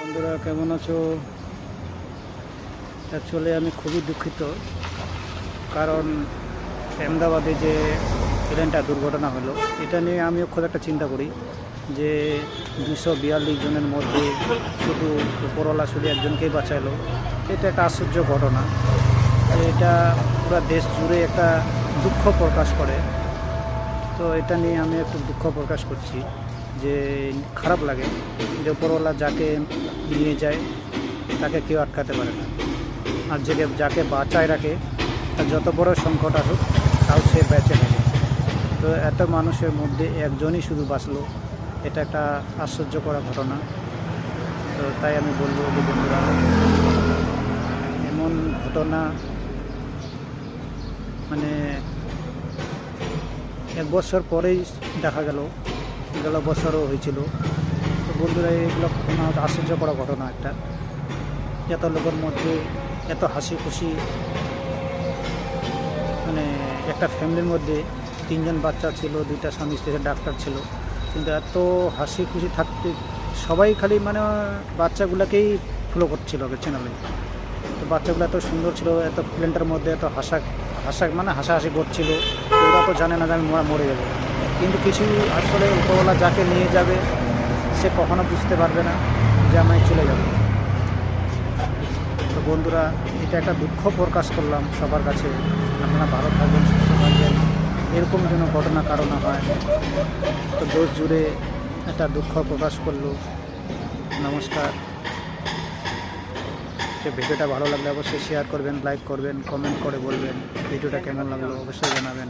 বন্ধুরা, কেমন আছো? অ্যাকচুয়ালি আমি খুবই দুঃখিত, কারণ আহমেদাবাদে যে প্লেনটা দুর্ঘটনা হলো, এটা নিয়ে আমিও খুব একটা চিন্তা করি যে দুশো বিয়াল্লিশ জনের মধ্যে শুধু উপরওয়ালা শুধু একজনকেই বাঁচাইলো এটা একটা আশ্চর্য ঘটনা। এটা পুরো দেশ জুড়ে একটা দুঃখ প্রকাশ করে। তো এটা নিয়ে আমি একটু দুঃখ প্রকাশ করছি যে খারাপ লাগে যে উপরওয়ালা যাকে নিয়ে যায়, তাকে কেউ আটকাতে পারে না। আর যে যাকে বাঁচায় রাখে, তার যত বড় সংকট আসুক, তাও সে বেঁচে থাকে। তো এত মানুষের মধ্যে একজনই শুধু বাঁচলো। এটা একটা আশ্চর্য করা ঘটনা। তো তাই আমি বলব যে বন্ধুরা, এমন ঘটনা মানে এক বছর পরেই দেখা গেল গেল বছরও হয়েছিল। বন্ধুরা, এগুলো ঘটনা আশ্চর্য করা ঘটনা একটা। এত লোকের মধ্যে এত হাসি খুশি মানে একটা ফ্যামিলির মধ্যে তিনজন বাচ্চা ছিল, দুইটা স্বামী স্ত্রী ডাক্তার ছিল। কিন্তু এত হাসি খুশি থাকতে সবাই খালি মানে বাচ্চাগুলোকেই ফলো করছিল চ্যানেলে তো বাচ্চাগুলো এত সুন্দর ছিল, এত প্লেনটার মধ্যে এত হাসা হাসা মানে হাসাহাসি করছিল। ওরা তো জানে না যে আমি মরে যাব। কিন্তু কিছু আসলে উপরওয়ালা যাকে নিয়ে যাবে সে কখনো বুঝতে পারবে না যে আমায় চলে যাব। তো বন্ধুরা, এটা একটা দুঃখ প্রকাশ করলাম সবার কাছে। আপনারা ভালো থাকবেন, সুস্থ থাকবেন। এরকম যেন ঘটনা কারণ হয়। তো দেশ জুড়ে একটা দুঃখ প্রকাশ করল। নমস্কার। যে ভিডিওটা ভালো লাগলে অবশ্যই শেয়ার করবেন লাইক করবেন কমেন্ট করে বলবেন। ভিডিওটা কেমন লাগল অবশ্যই জানাবেন।